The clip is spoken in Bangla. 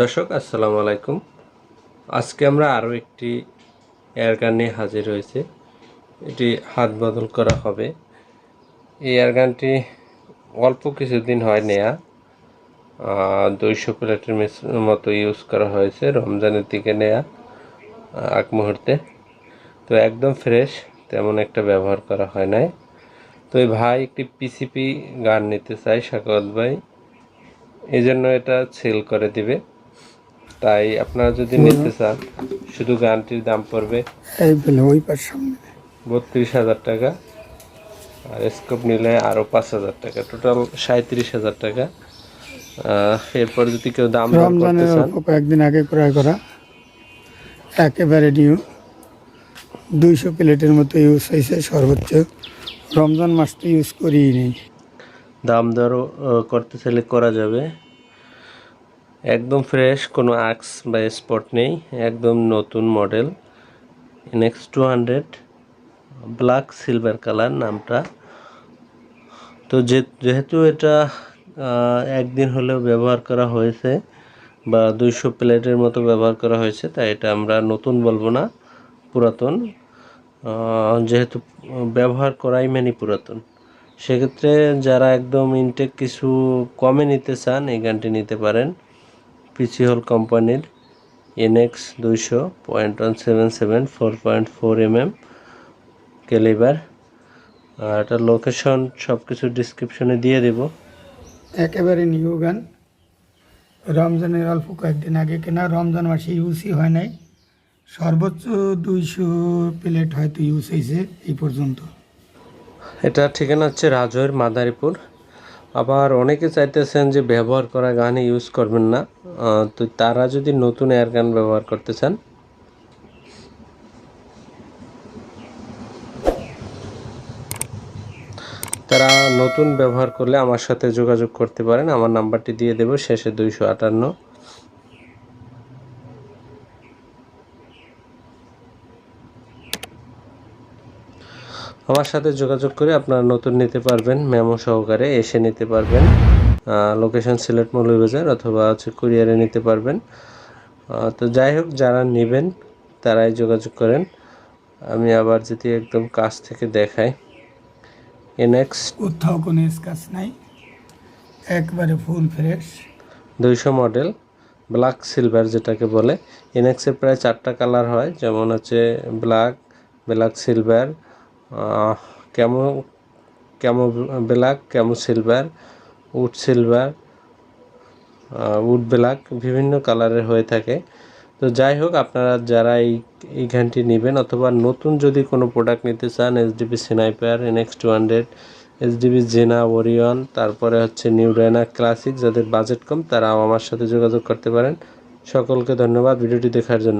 দর্শক, আসসালামু আলাইকুম। আজকে আমরা আরও একটি এয়ারগান নিয়ে হাজির হয়েছে। এটি হাত বদল করা হবে। এই এয়ারগানটি অল্প কিছুদিন হয় নেয়া। দুইশো প্লেটের মতো ইউজ করা হয়েছে রমজানের দিকে নেয়া আগ মুহূর্তে। তো একদম ফ্রেশ তেমন একটা ব্যবহার করা হয় নাই। তো এই ভাই একটি পিসিপি গান নিতে চাই সাকাওয়াত ভাই। এই জন্য এটা সেল করে দিবে। তাই আপনারা যদি নিতে চান শুধু গানটির দাম পড়বে বত্রিশ হাজার টাকা। আর স্কোপ নিলে আরও পাঁচ হাজার টাকা। টোটাল সাঁত্রিশ হাজার টাকা। এরপর যদি কেউ দাম রমজানের কয়েকদিন আগে ক্রয় করা। একেবারে নিউ দুইশো প্লেটের মতো ইউজ হয়েছে সর্বোচ্চ। রমজান মাস তো ইউজ করিই নেই দাম দর করতে চাইলে করা যাবে। একদম ফ্রেশ কোনো আক্স বা স্পট নেই, একদম নতুন model NX two hundred black silver colour নামটা। তো যেহেতু এটা একদিন হলেও ব্যবহার করা হয়েছে বা দুইশো প্লেটের মতো ব্যবহার করা হয়েছে, তাই এটা আমরা নতুন বলব না, পুরাতন। যেহেতু ব্যবহার করাই মানে পুরাতন। সেক্ষেত্রে যারা একদম ইনটেক কিছু কমে নিতে চান, এই গানটি নিতে পারেন। পিসি হল কোম্পানির এনএক্স দুইশো point one seven seven four point four M M calibre আর এটা লোকেশন সব কিছু ডিসক্রিপশনে দিয়ে দেব। একেবারে নিউ গান। রমজানের অল্প কয়েকদিন আগে কেনা। রমজান মাসে ইউজই হয় নাই। সর্বোচ্চ দুইশো প্লেট হয়তো ইউজ হয়েছে এই পর্যন্ত। এটা ঠিকানা হচ্ছে রাজৈর মাদারীপুর। আবার অনেকে চাইতেছেন যে ব্যবহার করা গানে ইউজ করবেন না। তো তারা যদি নতুন এয়ার গান ব্যবহার করতে চান। তারা নতুন ব্যবহার করলে আমার সাথে যোগাযোগ করতে পারেন। আমার নাম্বারটি দিয়ে দেবো, শেষে দুইশো আটান্ন। আমার সাথে যোগাযোগ করে আপনারা নতুন নিতে পারবেন মেমো সহকারে এসে নিতে পারবেন লোকেশন সিলেট মৌলভীবাজার অথবা হচ্ছে কুরিয়ারে নিতে পারবেন। তো যাই হোক যারা নেবেন তারাই যোগাযোগ করেন। আমি আবার যদি একদম কাছ থেকে দেখাই। এনএক্স কোথাও কোনো স্কাচ নাই। একবারে ফুল ফ্রেশ দুইশো মডেল ব্ল্যাক সিলভার যেটাকে বলে। এনএক্সের প্রায় চারটা কালার হয় যেমন হচ্ছে black black silver camo camo black camo silver, wood silver wood black বিভিন্ন কালারের হয়ে থাকে। তো যাই হোক, আপনারা যারা এই এই ঘ্যানটি নেবেন অথবা নতুন যদি কোনো প্রোডাক্ট নিতে চান SDB Sniper NX two hundred SDB Zena Orion তারপরে হচ্ছে নিউ রেনা ক্লাসিক যাদের বাজেট কম, তারাও আমার সাথে যোগাযোগ করতে পারেন। সকলকে ধন্যবাদ ভিডিওটি দেখার জন্য।